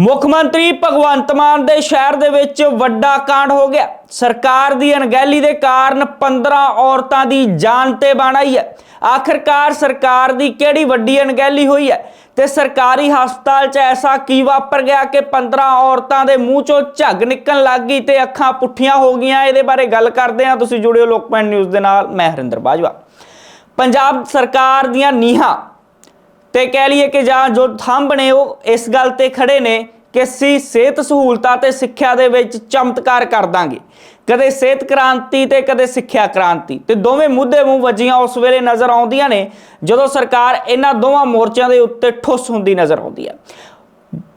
ਮੁੱਖ ਮੰਤਰੀ ਭਗਵੰਤ ਮਾਨ ਦੇ ਸ਼ਹਿਰ ਦੇ ਵਿੱਚ ਵੱਡਾ ਕਾਂਡ ਹੋ ਗਿਆ। ਸਰਕਾਰ ਦੀ ਅਣਗਹਿਲੀ ਦੇ ਕਾਰਨ 15 ਔਰਤਾਂ ਦੀ ਜਾਨ ਤੇ ਬਾਣਾਈ ਹੈ। ਆਖਰਕਾਰ ਸਰਕਾਰ ਦੀ ਕਿਹੜੀ ਵੱਡੀ ਅਣਗਹਿਲੀ ਹੋਈ ਹੈ? ਤੇ ਸਰਕਾਰੀ ਹਸਪਤਾਲ 'ਚ ਐਸਾ ਕੀ ਵਾਪਰ ਗਿਆ ਕਿ 15 ਔਰਤਾਂ ਦੇ ਮੂੰਹ 'ਚੋਂ ਝੱਗ ਨਿਕਲਣ ਲੱਗ ਗਈ ਤੇ ਅੱਖਾਂ ਪੁੱਠੀਆਂ ਹੋ ਗਈਆਂ? ਇਹਦੇ ਬਾਰੇ ਗੱਲ ਕਰਦੇ ਹਾਂ। ਤੁਸੀਂ ਜੁੜਿਓ ਲੋਕਪੈਨ ਨਿਊਜ਼ ਦੇ ਨਾਲ। ਮੈਂ ਹਰਿੰਦਰ ਬਾਜਵਾ। ਪੰਜਾਬ ਸਰਕਾਰ ਦੀਆਂ ਨੀਹਾਂ ਤੇ ਕਹਿ ਲਈਏ ਕਿ ਜਾਂ ਜੋ ਥੰਬ ਨੇ ਉਹ ਇਸ ਗੱਲ ਤੇ ਖੜੇ ਨੇ ਕਿ ਅਸੀਂ ਸਿਹਤ ਸਹੂਲਤਾਂ ਤੇ ਸਿੱਖਿਆ ਦੇ ਵਿੱਚ ਚਮਤਕਾਰ ਕਰ ਦਾਂਗੇ। ਕਦੇ ਸਿਹਤ ਕ੍ਰਾਂਤੀ ਤੇ ਕਦੇ ਸਿੱਖਿਆ ਕ੍ਰਾਂਤੀ। ਤੇ ਦੋਵੇਂ ਮੁੱਦੇ ਮੂੰਹ ਵੱਜੀਆਂ ਉਸ ਵੇਲੇ ਨਜ਼ਰ ਆਉਂਦੀਆਂ ਨੇ, ਜਦੋਂ ਸਰਕਾਰ ਇਹਨਾਂ ਦੋਵਾਂ ਮੋਰਚਿਆਂ ਦੇ ਉੱਤੇ ਠੁੱਸ ਹੁੰਦੀ ਨਜ਼ਰ ਆਉਂਦੀ ਹੈ।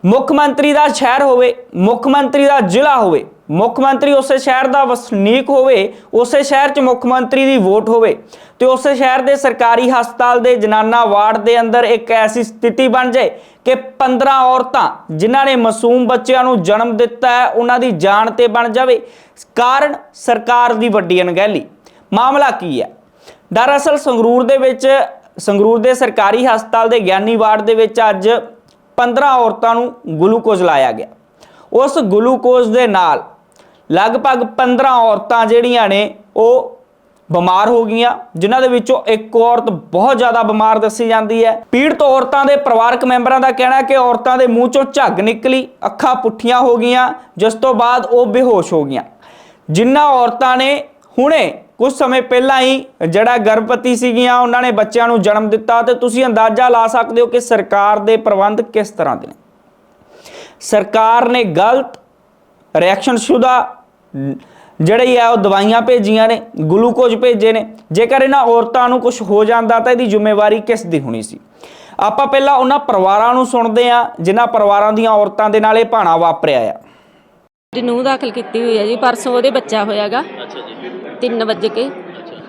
ਮੁੱਖ ਮੰਤਰੀ ਦਾ ਸ਼ਹਿਰ ਹੋਵੇ, ਮੁੱਖ ਮੰਤਰੀ ਦਾ ਜ਼ਿਲ੍ਹਾ ਹੋਵੇ ਮੁੱਖ ਮੰਤਰੀ ਉਸੇ ਸ਼ਹਿਰ ਦਾ ਵਸਨੀਕ ਹੋਵੇ, ਉਸੇ ਸ਼ਹਿਰ 'ਚ ਮੁੱਖ ਮੰਤਰੀ ਦੀ ਵੋਟ ਹੋਵੇ ਤੇ ਉਸੇ ਸ਼ਹਿਰ ਦੇ ਸਰਕਾਰੀ ਹਸਪਤਾਲ ਦੇ ਜਨਾਨਾ ਵਾਰਡ ਦੇ ਅੰਦਰ ਇੱਕ ਐਸੀ ਸਥਿਤੀ ਬਣ ਜਾਏ ਕਿ 15 ਔਰਤਾਂ ਜਿਨ੍ਹਾਂ ਨੇ ਮਾਸੂਮ ਬੱਚਿਆਂ ਨੂੰ ਜਨਮ ਦਿੱਤਾ ਹੈ, ਉਹਨਾਂ ਦੀ ਜਾਨ ਤੇ ਬਣ ਜਾਵੇ। ਕਾਰਨ ਸਰਕਾਰ ਦੀ ਵੱਡੀ ਅਣਗਹਿਲੀ। ਮਾਮਲਾ ਕੀ ਹੈ? ਦਰਅਸਲ ਸੰਗਰੂਰ ਦੇ ਵਿੱਚ, ਸੰਗਰੂਰ ਦੇ ਸਰਕਾਰੀ ਹਸਪਤਾਲ ਦੇ ਗਿਆਨੀ ਵਾਰਡ ਦੇ ਵਿੱਚ ਅੱਜ 15 ਔਰਤਾਂ ਨੂੰ ਗਲੂਕੋਜ਼ ਲਾਇਆ ਗਿਆ। ਉਸ ਗਲੂਕੋਜ਼ ਦੇ ਨਾਲ ਲਗਭਗ 15 ਔਰਤਾਂ ਜਿਹੜੀਆਂ ਨੇ, ਉਹ ਬਿਮਾਰ ਹੋ ਗਈਆਂ, ਜਿਨ੍ਹਾਂ ਦੇ ਵਿੱਚੋਂ ਇੱਕ ਔਰਤ ਬਹੁਤ ਜ਼ਿਆਦਾ ਬਿਮਾਰ ਦੱਸੀ ਜਾਂਦੀ ਹੈ। ਪੀੜਤ ਔਰਤਾਂ ਦੇ ਪਰਿਵਾਰਕ ਮੈਂਬਰਾਂ ਦਾ ਕਹਿਣਾ ਹੈ ਕਿ ਔਰਤਾਂ ਦੇ ਮੂੰਹ ਚੋਂ ਝੱਗ ਨਿਕਲੀ, ਅੱਖਾਂ ਪੁੱਠੀਆਂ ਹੋ ਗਈਆਂ, ਜਿਸ ਤੋਂ ਬਾਅਦ ਉਹ ਬੇਹੋਸ਼ ਹੋ ਗਈਆਂ। ਜਿਨ੍ਹਾਂ ਔਰਤਾਂ ਨੇ ਹੁਣੇ ਕੁਝ ਸਮੇਂ ਪਹਿਲਾਂ ਹੀ ਜਿਹੜਾ ਗਰਭਵਤੀ ਸੀਗੀਆਂ, ਉਹਨਾਂ ਨੇ ਬੱਚਿਆਂ ਨੂੰ ਜਨਮ ਦਿੱਤਾ ਤੇ ਤੁਸੀਂ ਅੰਦਾਜ਼ਾ ਲਾ ਸਕਦੇ ਹੋ ਕਿ ਸਰਕਾਰ ਦੇ ਪ੍ਰਬੰਧ ਕਿਸ ਤਰ੍ਹਾਂ ਦੇ ਨੇ। ਸਰਕਾਰ ਨੇ ਗਲਤ ਰਿਐਕਸ਼ਨ ਸ਼ੁਦਾ ਜਿਹੜੇ ਆ ਉਹ ਦਵਾਈਆਂ ਭੇਜੀਆਂ ਨੇ ਗਲੂਕੋਜ਼ ਭੇਜੇ ਨੇ। ਜੇਕਰ ਇਹਨਾਂ ਔਰਤਾਂ ਨੂੰ ਕੁਝ ਹੋ ਜਾਂਦਾ ਤਾਂ ਇਹਦੀ ਜ਼ਿੰਮੇਵਾਰੀ ਕਿਸ ਦੀ ਹੋਣੀ ਸੀ? ਆਪਾਂ ਪਹਿਲਾਂ ਉਹਨਾਂ ਪਰਿਵਾਰਾਂ ਨੂੰ ਸੁਣਦੇ ਆ ਜਿਨ੍ਹਾਂ ਪਰਿਵਾਰਾਂ ਦੀਆਂ ਔਰਤਾਂ ਦੇ ਨਾਲ ਇਹ ਭਾਣਾ ਵਾਪਰਿਆ ਆ। ਦੀ ਨੂੰਹ ਦਾਖਲ ਕੀਤੀ ਹੋਈ ਹੈ ਜੀ ਪਰਸੋਂ ਉਹਦੇ ਬੱਚਾ ਹੋਇਆਗਾ। ਅੱਛਾ ਜੀ। 3 ਵਜੇ ਕੇ।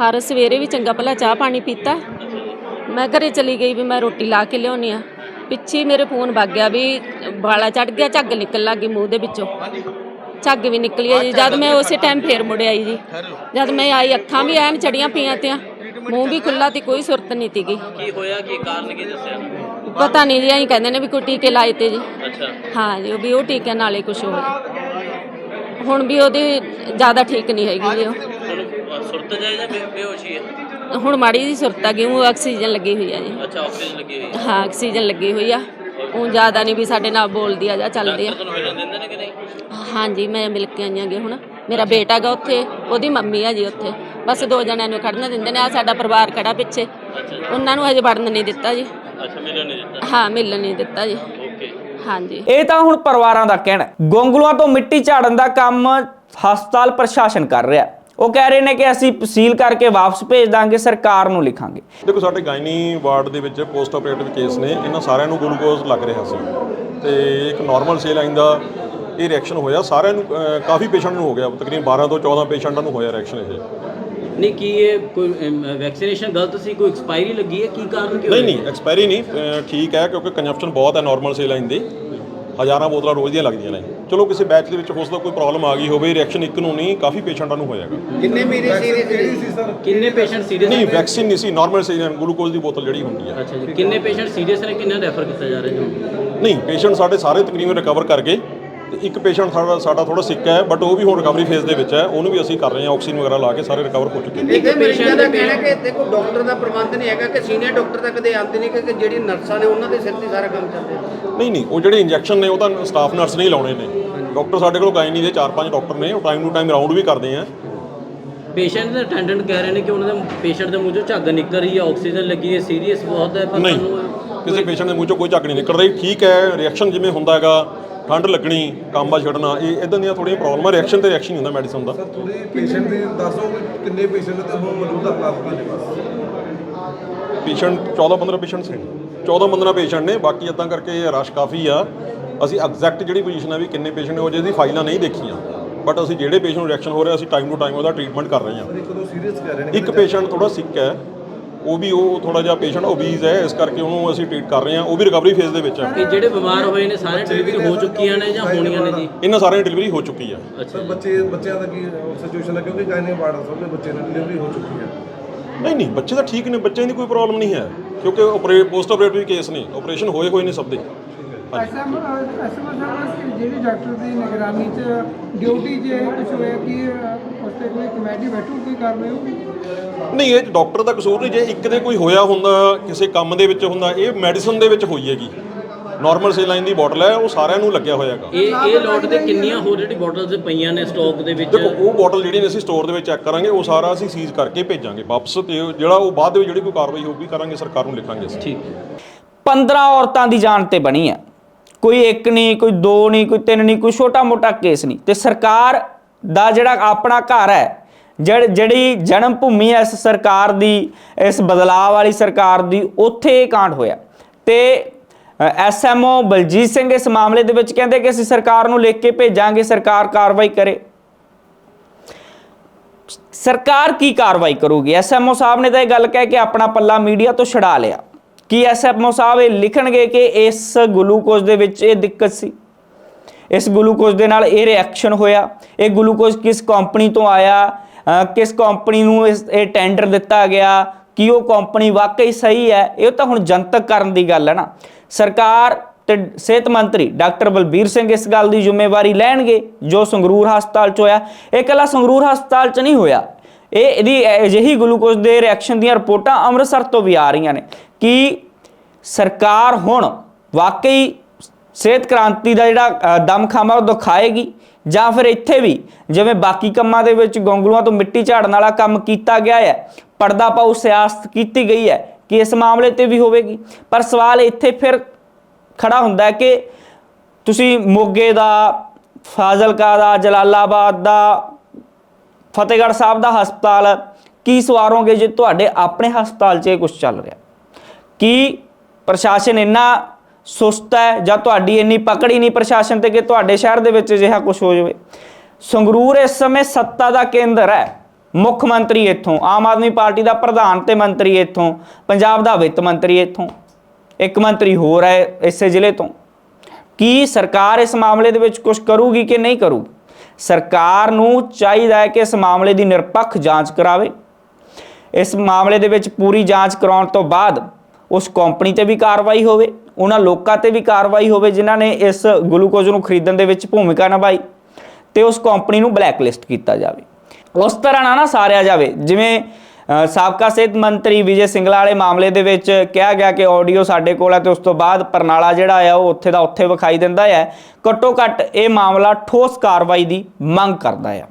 ਹਰ ਸਵੇਰੇ ਵੀ ਚੰਗਾ ਭਲਾ ਚਾਹ ਪਾਣੀ ਪੀਤਾ। ਮੈਂ ਘਰੇ ਚਲੀ ਗਈ ਵੀ ਮੈਂ ਰੋਟੀ ਲਾ ਕੇ ਲਿਆਉਣੀ ਆ। ਪਿੱਛੇ ਮੇਰੇ ਫੋਨ ਵੱਗ ਗਿਆ ਵੀ ਵਾਲਾ ਚੜ ਗਿਆ ਝੱਗ ਨਿਕਲ ਲੱਗੀ ਮੂੰਹ ਦੇ ਵਿੱਚੋਂ। ਝੱਗ ਵੀ ਨਿਕਲੀ ਹੈ ਜੀ। ਜਦ ਮੈਂ ਉਸੇ ਟਾਈਮ ਫੇਰ ਮੁੜ ਆਈ ਜੀ। ਜਦ ਮੈਂ ਆਈ ਅੱਖਾਂ ਵੀ ਐਨ ਚੜੀਆਂ ਪਈਆਂ ਤੀਆਂ। ਮੂੰਹ ਵੀ ਖੁੱਲਾ ਤੇ ਕੋਈ ਸੁਰਤ ਨਹੀਂ ਤੀਗੀ ਕੀ ਹੋਇਆ ਕੀ ਕਾਰਨ ਕੀ ਦੱਸਿਆ? ਪਤਾ ਨਹੀਂ ਜੀ ਐਂ ਕਹਿੰਦੇ ਨੇ ਵੀ ਕੋਈ ਟੀਕੇ ਲਾਏ ਤੇ ਜੀ। ਅੱਛਾ। ਹਾਂ ਜੀ ਉਹ ਵੀ ਉਹ ਟੀਕਿਆਂ ਨਾਲੇ ਕੁਝ ਹੋਇਆ। ਹੁਣ ਵੀ ਉਹਦੀ ਜ਼ਿਆਦਾ ਠੀਕ ਨਹੀਂ ਹੈਗੀ ਜੀ ਉਹ। ਤੁਹਾਨੂੰ ਸੁਰਤ ਜਾਏ ਜਾਂ ਬੇ- ਬੇਹੋਸ਼ੀ ਹੈ? ਹੁਣ ਮਾੜੀ ਜੀ ਸੁਰਤ ਆ ਗਈ ਉਹ ਆਕਸੀਜਨ ਲੱਗੀ ਹੋਈ ਆ ਜੀ। ਅੱਛਾ ਆਕਸੀਜਨ ਲੱਗੀ ਹੋਈ ਹੈ ਹਾਂ ਆਕਸੀਜਨ ਲੱਗੀ ਹੋਈ ਆ। ਉਹ ਜ਼ਿਆਦਾ ਨਹੀਂ ਵੀ ਸਾਡੇ ਨਾਲ ਬੋਲਦੀ ਆ ਜਾਂ ਚੱਲਦੀ ਆ। ਤੁਹਾਨੂੰ ਮਿਲਣ ਦਿੰਦੇ ਨੇ ਕਿ ਨਹੀਂ ਹਾਂਜੀ ਮੈਂ ਮਿਲ ਕੇ ਆਈਆਂ ਗੇ ਹੁਣ। ਮੇਰਾ ਬੇਟਾ ਗਾ ਉੱਥੇ ਉਹਦੀ ਮੰਮੀ ਆ ਜੀ ਉੱਥੇ। ਬਸ ਦੋ ਜਣਿਆਂ ਨੂੰ ਖੜਨ ਦਿੰਦੇ ਨੇ ਆ ਸਾਡਾ ਪਰਿਵਾਰ ਖੜਾ ਪਿੱਛੇ। ਉਹਨਾਂ ਨੂੰ ਹਜੇ ਵੜਨ ਨਹੀਂ ਦਿੱਤਾ ਜੀ। ਅੱਛਾ ਮਿਲਣ ਨਹੀਂ ਦਿੱਤਾ। ਹਾਂ ਮਿਲਣ ਨਹੀਂ ਦਿੱਤਾ ਜੀ। ਓਕੇ। ਹਾਂਜੀ। ਇਹ ਤਾਂ ਹੁਣ ਪਰਿਵਾਰਾਂ ਦਾ ਕਹਿਣਾ। ਗੋਂਗਲੂਆਂ ਤੋਂ ਮਿੱਟੀ ਝਾੜਨ ਦਾ ਕੰਮ ਹਸਪਤਾਲ ਪ੍ਰਸ਼ਾਸਨ ਕਰ ਰਿਹਾ। ਉਹ ਕਹਿ ਰਹੇ ਨੇ ਕਿ ਅਸੀਂ ਸੀਲ ਕਰਕੇ ਵਾਪਸ ਭੇਜ ਦਾਂਗੇ ਸਰਕਾਰ ਨੂੰ ਲਿਖਾਂਗੇ। ਦੇਖੋ ਸਾਡੇ ਗਾਇਨੀ ਵਾਰਡ ਦੇ ਵਿੱਚ ਪੋਸਟ ਆਪਰੇਟਿਵ ਕੇਸ ਨੇ। ਇਹਨਾਂ ਸਾਰਿਆਂ ਨੂੰ ਗਲੂਕੋਜ਼ ਲੱਗ ਰਿਹਾ ਸੀ। ਤੇ ਇੱਕ ਨਾਰਮਲ ਸੇਲਾਈਨ ਦਾ ਇਹ ਰਿਐਕਸ਼ਨ ਹੋਇਆ। ਸਾਰਿਆਂ ਨੂੰ ਅਹ, ਕਾਫੀ ਪੇਸ਼ੈਂਟ ਨੂੰ ਹੋ ਗਿਆ। ਤਕਰੀਬਨ 12 ਤੋਂ 14 ਪੇਸ਼ੈਂਟਾਂ ਨੂੰ ਹੋਇਆ ਰਿਐਕਸ਼ਨ ਇਹ। ਨਹੀਂ ਕੀ ਇਹ ਕੋਈ ਵੈਕਸੀਨੇਸ਼ਨ ਗਲਤ ਸੀ? ਕੋਈ ਐਕਸਪਾਇਰੀ ਲੱਗੀ ਹੈ? ਕੀ ਕਾਰਨ ਕੀ ਨਹੀਂ? ਨਹੀਂ ਐਕਸਪਾਇਰੀ ਨਹੀਂ ਅਹ, ਠੀਕ ਹੈ ਕਿਉਂਕਿ ਕੰਜੰਪਸ਼ਨ ਬਹੁਤ ਹੈ ਨਾਰਮਲ ਸੇਲਾਈਨ ਦੀ। ਹਜ਼ਾਰਾਂ ਬੋਤਲਾਂ ਰੋਜ਼ ਦੀਆਂ ਲੱਗਦੀਆਂ ਨੇ। ਚਲੋ ਕਿਸੇ ਬੈਚ ਦੇ ਵਿੱਚ ਹੋ ਸਕਦਾ ਕੋਈ ਪ੍ਰੋਬਲਮ ਆ ਗਈ ਹੋਵੇ ਰਿਐਕਸ਼ਨ ਇੱਕ ਨੂੰ ਨਹੀਂ ਕਾਫੀ ਪੇਸ਼ੈਂਟਾਂ ਨੂੰ ਹੋਇਆਗਾ। ਕਿੰਨੇ ਮਹੀਨੇ ਸੀਰੀਅਸ ਸੀ ਸਰ? ਕਿੰਨੇ ਪੇਸ਼ੈਂਟ ਸੀਰੀਅਸ ਨਹੀਂ ਵੈਕਸੀਨ ਨਹੀਂ ਸੀ ਨਾਰਮਲ ਸੇਲਾਈਨ ਗਲੂਕੋਜ਼ ਦੀ ਬੋਤਲ ਜਿਹੜੀ ਹੁੰਦੀ ਹੈ। ਅੱਛਾ ਜੀ ਕਿੰਨੇ ਪੇਸ਼ੈਂਟ ਸੀਰੀਅਸ ਨੇ ਕਿੰਨਾ ਰੈਫਰ ਕੀਤਾ ਜਾ ਰਿਹਾ ਜੀ ਨਹੀਂ ਪੇਸ਼ੈਂਟ ਸਾਡੇ ਸਾਰੇ ਤਕਰੀਬਨ ਰਿਕਵਰ ਕਰ ਗਏ। ਤੇ ਇੱਕ ਪੇਸ਼ੈਂਟ ਸਾਡਾ ਸਾਡਾ ਥੋੜਾ ਸਿੱਕ ਹੈ ਬਟ ਉਹ ਵੀ ਹੁਣ ਰਿਕਵਰੀ ਫੇਜ਼ ਦੇ ਵਿੱਚ ਹੈ ਉਹਨੂੰ ਵੀ ਅਸੀਂ ਕਰ ਰਹੇ ਹਾਂ ਆਕਸੀਜਨ ਵਗੈਰਾ ਲਾ ਕੇ ਸਾਰੇ ਰਿਕਵਰ ਹੋ ਚੁੱਕੇ ਨੇ ਇੱਕ ਮਰੀਜ਼ਾਂ ਦਾ ਕਹਿਣਾ ਕਿ ਦੇਖੋ ਡਾਕਟਰ ਦਾ ਪ੍ਰਬੰਧ ਨਹੀਂ ਹੈਗਾ ਕਿ ਸੀਨੀਅਰ ਡਾਕਟਰ ਤਾਂ ਕਦੇ ਆਉਂਦੇ ਨਹੀਂ ਕਿ ਜਿਹੜੀ ਨਰਸਾਂ ਨੇ ਉਹਨਾਂ ਦੇ ਸਿਰ ਤੇ ਸਾਰਾ ਕੰਮ ਚੱਲਦਾ ਨਹੀਂ ਨਹੀਂ ਉਹ ਜਿਹੜੇ ਇੰਜੈਕਸ਼ਨ ਨੇ ਉਹ ਤਾਂ ਸਟਾਫ ਨਰਸ ਨੇ ਹੀ ਲਾਉਣੇ ਨੇ। ਡਾਕਟਰ ਸਾਡੇ ਕੋਲ ਗਾਇਨੀ ਦੇ 4-5 ਡਾਕਟਰ ਨੇ ਉਹ ਟਾਈਮ ਟੂ ਟਾਈਮ ਰਾਉਂਡ ਵੀ ਕਰਦੇ ਆ। ਪੇਸ਼ੈਂਟ ਦੇ ਅਟੈਂਡੈਂਟ ਕਹਿ ਰਹੇ ਨੇ ਕਿ ਉਹਨਾਂ ਦੇ ਪੇਸ਼ੈਂਟ ਦੇ ਮੂੰਹ ਚੋਂ ਝੱਗ ਨਿਕਲ ਰਹੀ ਹੈ ਆਕਸੀਜਨ ਲੱਗੀ ਹੈ ਸੀਰੀਅਸ ਬਹੁਤ ਹੈ ਪਰ ਨਹੀਂ ਕਿਸੇ ਪੇਸ਼ੈਂਟ ਦੇ ਮੂੰਹ ਚੋਂ ਕੋਈ ਝੱਗ ਨਹੀਂ ਨਿਕਲ ਰਹੀ ਠੀਕ ਹੈ ਰਿਐਕਸ਼ਨ ਜਿਵੇਂ ਹੁੰਦਾ ਹੈਗਾ ਠੰਡ ਲੱਗਣੀ ਕਾਂਬਾ ਛੱਡਣਾ ਇਹ ਇਦਾਂ ਦੀਆਂ ਥੋੜੀਆਂ ਪ੍ਰੋਬਲਮਾਂ ਰਿਐਕਸ਼ਨ ਤੇ ਰਿਐਕਸ਼ਨ ਹੁੰਦਾ ਮੈਡੀਸਨ ਦਾ। ਥੋੜੀ ਪੇਸ਼ੈਂਟ ਦੀ ਦੱਸੋ ਕਿੰਨੇ ਪੇਸ਼ੈਂਟ ਤੇ ਹੁਣ ਮੌਜੂਦਾ ਕੀ ਨੇ ਪੇਸ਼ੈਂਟ 14-15 ਪੇਸ਼ੈਂਟ ਸੀ 14-15 ਪੇਸ਼ੈਂਟ ਨੇ ਬਾਕੀ ਇਦਾਂ ਕਰਕੇ ਰਸ਼ ਕਾਫੀ ਆ। ਅਸੀਂ ਐਗਜ਼ੈਕਟ ਜਿਹੜੀ ਪੋਜੀਸ਼ਨ ਹੈ ਵੀ ਕਿੰਨੇ ਪੇਸ਼ੈਂਟ ਨੇ ਉਹ ਜਿਹਦੀ ਫਾਈਲਾਂ ਨਹੀਂ ਦੇਖੀਆਂ। ਬਟ ਅਸੀਂ ਜਿਹੜੇ ਪੇਸ਼ੈਂਟ ਨੂੰ ਰਿਐਕਸ਼ਨ ਹੋ ਰਿਹਾ ਅਸੀਂ ਟਾਈਮ ਟੂ ਟਾਈਮ ਉਹਦਾ ਟ੍ਰੀਟਮੈਂਟ ਕਰ ਰਹੇ ਹਾਂ। ਦੋ ਇੱਕ ਪੇਸ਼ੈਂਟ ਥੋੜਾ ਸਿੱਕ ਹੈ। ਉਹ ਵੀ ਉਹ ਥੋੜਾ ਜਿਹਾ ਪੇਸ਼ੈਂਟ ਓਬੀਜ਼ ਹੈ ਇਸ ਕਰਕੇ ਉਹਨੂੰ ਅਸੀਂ ਟ੍ਰੀਟ ਕਰ ਰਹੇ ਹਾਂ। ਉਹ ਵੀ ਰਿਕਵਰੀ ਫੇਜ਼ ਦੇ ਵਿੱਚ ਹੈ। ਇਹ ਜਿਹੜੇ ਬਿਮਾਰ ਹੋਏ ਨੇ ਸਾਰੇ ਡਿਲੀਵਰੀ ਹੋ ਚੁੱਕੀਆਂ ਨੇ ਜਾਂ ਹੋਣੀਆਂ ਨੇ ਜੀ? ਇਹਨਾਂ ਸਾਰਿਆਂ ਦੀ ਡਿਲੀਵਰੀ ਹੋ ਚੁੱਕੀ ਹੈ। ਅੱਛਾ ਬੱਚੇ ਬੱਚਿਆਂ ਦਾ ਕੀ ਸਿਚੁਏਸ਼ਨ ਹੈ? ਕਿਉਂਕਿ ਗਾਇਨੇ ਵਾਰਡ ਸਭ ਦੇ ਬੱਚੇ ਦੀ ਡਿਲੀਵਰੀ ਹੋ ਚੁੱਕੀ ਹੈ। ਨਹੀਂ ਨਹੀਂ ਬੱਚੇ ਤਾਂ ਠੀਕ ਨੇ ਬੱਚਿਆਂ ਦੀ ਕੋਈ ਪ੍ਰੋਬਲਮ ਨਹੀਂ ਹੈ। ਕਿਉਂਕਿ ਆਪਰੇ ਪੋਸਟ ਆਪਰੇਟਿਵ ਕੇਸ ਨੇ। ਆਪਰੇਸ਼ਨ ਹੋਏ ਹੋਏ ਨੇ ਸਭ ਦੇ। ਹਾਂਜੀ। ਜਿਹੜੀ ਡਾਕਟਰ ਦੀ ਨਿਗਰਾਨੀ 'ਚ ਡਿਊਟੀ 'ਜੇ ਕੁਝ ਹੋਇਆ ਕਿ ਉਸ ਤੇ ਕੋਈ ਕਮੇਟੀ ਬੈਠੂ ਕੋਈ ਕਾਰਵਾਈ ਹੋਊਗੀ ਨਹੀਂ ਇਹ ਡਾਕਟਰ ਦਾ ਕਸੂਰ ਨਹੀਂ ਜੇ ਇੱਕ ਦੇ ਕੋਈ ਹੋਇਆ ਹੁੰਦਾ ਕਿਸੇ ਕੰਮ ਦੇ ਵਿੱਚ ਹੁੰਦਾ ਇਹ ਮੈਡੀਸਨ ਦੇ ਵਿੱਚ ਹੋਈ ਹੈਗੀ। ਨਾਰਮਲ ਸੇਲਾਈਨ ਦੀ ਬੋਟਲ ਹੈ ਉਹ ਸਾਰਿਆਂ ਨੂੰ ਲੱਗਿਆ ਹੋਇਆ ਹੈਗਾ। ਇਹ ਇਹ ਲੋਟ ਦੇ ਕਿੰਨੀਆਂ ਹੋਰ ਜਿਹੜੀ ਬੋਟਲਸ ਪਈਆਂ ਨੇ ਸਟਾਕ ਦੇ ਵਿੱਚ? ਦੇਖੋ ਉਹ ਬੋਟਲ ਜਿਹੜੀ ਨੇ ਅਸੀਂ ਸਟੋਰ ਦੇ ਵਿੱਚ ਚੈੱਕ ਕਰਾਂਗੇ ਉਹ ਸਾਰਾ ਅਸੀਂ ਸੀਜ਼ ਕਰਕੇ ਭੇਜਾਂਗੇ ਵਾਪਸ ਤੇ ਉਹ ਜਿਹੜਾ ਉਹ ਬਾਅਦ ਦੇ ਵਿੱਚ ਜਿਹੜੀ ਕੋਈ ਕਾਰਵਾਈ ਹੋਊਗੀ ਕਰਾਂਗੇ ਸਰਕਾਰ ਨੂੰ ਲਿਖਾਂਗੇ ਅਸੀਂ। ਠੀਕ 15 ਔਰਤਾਂ ਦੀ ਜਾਨ ਤੇ ਬਣੀ ਹੈ। ਕੋਈ ਇੱਕ ਨਹੀਂ ਕੋਈ ਦੋ ਨਹੀਂ ਕੋਈ ਤਿੰਨ ਨਹੀਂ ਕੋਈ ਛੋਟਾ ਮੋਟਾ ਕੇਸ ਨਹੀਂ। ਤੇ ਸਰਕਾਰ ਦਾ ਜਿਹੜਾ ਆਪਣਾ ਘਰ ਹੈ ਜਿਹੜੀ ਜਨਮ ਭੂਮੀ ਹੈ ਇਸ ਸਰਕਾਰ ਦੀ, ਇਸ ਬਦਲਾਅ ਵਾਲੀ ਸਰਕਾਰ ਦੀ, ਉੱਥੇ ਇਹ ਕਾਂਡ ਹੋਇਆ। ਤੇ ਐਸਐਮਓ ਬਲਜੀਤ ਸਿੰਘ ਇਸ ਮਾਮਲੇ ਦੇ ਵਿੱਚ ਕਹਿੰਦੇ ਕਿ ਅਸੀਂ ਸਰਕਾਰ ਨੂੰ ਲਿਖ ਕੇ ਭੇਜਾਂਗੇ, ਸਰਕਾਰ ਕਾਰਵਾਈ ਕਰੇ। ਸਰਕਾਰ ਕੀ ਕਾਰਵਾਈ ਕਰੂਗੀ? ਐਸਐਮਓ ਸਾਹਿਬ ਨੇ ਤਾਂ ਇਹ ਗੱਲ ਕਹਿ ਕੇ ਆਪਣਾ ਪੱਲਾ ਮੀਡੀਆ ਤੋਂ ਛਡਾ ਲਿਆ। ਕੀ ਐਸਐਮਓ ਸਾਹਿਬ ਇਹ ਲਿਖਣਗੇ ਕਿ ਇਸ ਗਲੂਕੋਜ਼ ਦੇ ਵਿੱਚ ਇਹ ਦਿੱਕਤ ਸੀ? ਇਸ ਗਲੂਕੋਜ਼ ਦੇ ਨਾਲ ਇਹ ਰਿਐਕਸ਼ਨ ਹੋਇਆ। ਇਹ ਗਲੂਕੋਜ਼ ਕਿਸ ਕੰਪਨੀ ਤੋਂ ਆਇਆ? ਕਿਸ ਕੰਪਨੀ ਨੂੰ ਇਸ, ਇਹ ਟੈਂਡਰ ਦਿੱਤਾ ਗਿਆ, ਕਿ ਉਹ ਕੰਪਨੀ ਵਾਕਈ ਸਹੀ ਹੈ, ਇਹ ਤਾਂ ਹੁਣ ਜਨਤਕ ਕਰਨ ਦੀ ਗੱਲ ਹੈ ਨਾ। ਸਰਕਾਰ ਤੇ ਸਿਹਤ ਮੰਤਰੀ ਡਾਕਟਰ ਬਲਬੀਰ ਸਿੰਘ ਇਸ ਗੱਲ ਦੀ ਜ਼ਿੰਮੇਵਾਰੀ ਲੈਣਗੇ, ਜੋ ਸੰਗਰੂਰ ਹਸਪਤਾਲ 'ਚ ਹੋਇਆ। ਇਹ ਇਕੱਲਾ ਸੰਗਰੂਰ ਹਸਪਤਾਲ 'ਚ ਨਹੀਂ ਹੋਇਆ। ਇਹ ਇਹਦੀ ਅਜਿਹੀ ਗਲੂਕੋਜ਼ ਦੇ ਰਿਐਕਸ਼ਨ ਦੀਆਂ ਰਿਪੋਰਟਾਂ ਅੰਮ੍ਰਿਤਸਰ ਤੋਂ ਵੀ ਆ ਰਹੀਆਂ ਨੇ। ਕਿ ਸਰਕਾਰ ਹੁਣ ਵਾਕਈ ਸਿਹਤ ਕ੍ਰਾਂਤੀ ਦਾ ਜਿਹੜਾ ਅ, ਦਮਖਾਮਾ ਉਹ ਦਿਖਾਏਗੀ। ਜਾਂ ਫਿਰ ਇੱਥੇ ਵੀ ਜਿਵੇਂ ਬਾਕੀ ਕੰਮਾਂ ਦੇ ਵਿੱਚ ਗੋਂਗਲੂਆਂ ਤੋਂ ਮਿੱਟੀ ਝਾੜਨ ਵਾਲਾ ਕੰਮ ਕੀਤਾ ਗਿਆ ਹੈ ਪਰਦਾ ਪਾਉ ਸਿਆਸਤ ਕੀਤੀ ਗਈ ਹੈ ਕਿ ਇਸ ਮਾਮਲੇ ਤੇ ਵੀ ਹੋਵੇਗੀ? ਪਰ ਸਵਾਲ ਇੱਥੇ ਫਿਰ ਖੜਾ ਹੁੰਦਾ ਹੈ ਕਿ ਤੁਸੀਂ ਮੋਗੇ ਦਾ ਫਾਜ਼ਿਲਕਾ ਦਾ ਜਲਾਲਾਬਾਦ ਦਾ ਫਤਿਹਗੜ੍ਹ ਸਾਹਿਬ ਦਾ ਹਸਪਤਾਲ ਕੀ ਸਵਾਰੋਗੇ ਜੇ ਤੁਹਾਡੇ ਆਪਣੇ ਹਸਪਤਾਲ 'ਚ ਇਹ ਕੁਝ ਚੱਲ ਰਿਹਾ? ਕੀ ਪ੍ਰਸ਼ਾਸਨ ਇੰਨਾ ਸੁਸਤ ਹੈ ਜਾਂ ਤੁਹਾਡੀ ਇੰਨੀ ਪਕੜ ਹੀ ਨਹੀਂ ਪ੍ਰਸ਼ਾਸਨ ਤੇ ਕਿ ਤੁਹਾਡੇ ਸ਼ਹਿਰ ਦੇ ਵਿੱਚ ਅਜਿਹਾ ਕੁਝ ਹੋ ਜਾਵੇ। ਸੰਗਰੂਰ ਇਸ ਸਮੇਂ ਸੱਤਾ ਦਾ ਕੇਂਦਰ ਹੈ। ਮੁੱਖ ਮੰਤਰੀ ਇੱਥੋਂ, ਆਮ ਆਦਮੀ ਪਾਰਟੀ ਦਾ ਪ੍ਰਧਾਨ ਤੇ ਮੰਤਰੀ ਇੱਥੋਂ, ਪੰਜਾਬ ਦਾ ਵਿੱਤ ਮੰਤਰੀ ਇੱਥੋਂ, ਇੱਕ ਮੰਤਰੀ ਹੋਰ ਹੈ ਇਸੇ ਜ਼ਿਲ੍ਹੇ ਤੋਂ। ਕੀ ਸਰਕਾਰ ਇਸ ਮਾਮਲੇ ਦੇ ਵਿੱਚ ਕੁਝ ਕਰੂਗੀ ਕਿ ਨਹੀਂ ਕਰੂਗੀ? ਸਰਕਾਰ ਨੂੰ ਚਾਹੀਦਾ ਹੈ ਕਿ ਇਸ ਮਾਮਲੇ ਦੀ ਨਿਰਪੱਖ ਜਾਂਚ ਕਰਾਵੇ। ਇਸ ਮਾਮਲੇ ਦੇ ਵਿੱਚ ਪੂਰੀ ਜਾਂਚ ਕਰਾਉਣ ਤੋਂ ਬਾਅਦ ਉਸ ਕੰਪਨੀ ਤੇ ਵੀ ਕਾਰਵਾਈ ਹੋਵੇ। ਉਹਨਾਂ ਲੋਕਾਂ ਤੇ ਵੀ ਕਾਰਵਾਈ ਹੋਵੇ ਜਿਨ੍ਹਾਂ ਨੇ ਇਸ ਗਲੂਕੋਜ਼ ਨੂੰ ਖਰੀਦਣ ਦੇ ਵਿੱਚ ਭੂਮਿਕਾ ਨਿਭਾਈ ਤੇ ਉਸ ਕੰਪਨੀ ਨੂੰ ਬਲੈਕਲਿਸਟ ਕੀਤਾ ਜਾਵੇ। ਉਸ ਤਰ੍ਹਾਂ ਨਾ ਨਾ ਸਾਰਿਆ ਜਾਵੇ, ਜਿਵੇਂ ਸਾਬਕਾ ਸਿਹਤ ਮੰਤਰੀ ਵਿਜੇ ਸਿੰਗਲਾ ਵਾਲੇ ਮਾਮਲੇ ਦੇ ਵਿੱਚ ਕਿਹਾ ਗਿਆ ਕਿ ਆਡੀਓ ਸਾਡੇ ਕੋਲ ਹੈ ਤੇ ਉਸ ਤੋਂ ਬਾਅਦ ਪਰਨਾਲਾ ਜਿਹੜਾ ਆ ਉਹ ਉੱਥੇ ਦਾ ਉੱਥੇ ਵਿਖਾਈ ਦਿੰਦਾ ਹੈ ਘੱਟੋ ਘੱਟ ਇਹ ਮਾਮਲਾ ਠੋਸ ਕਾਰਵਾਈ ਦੀ ਮੰਗ ਕਰਦਾ ਹੈ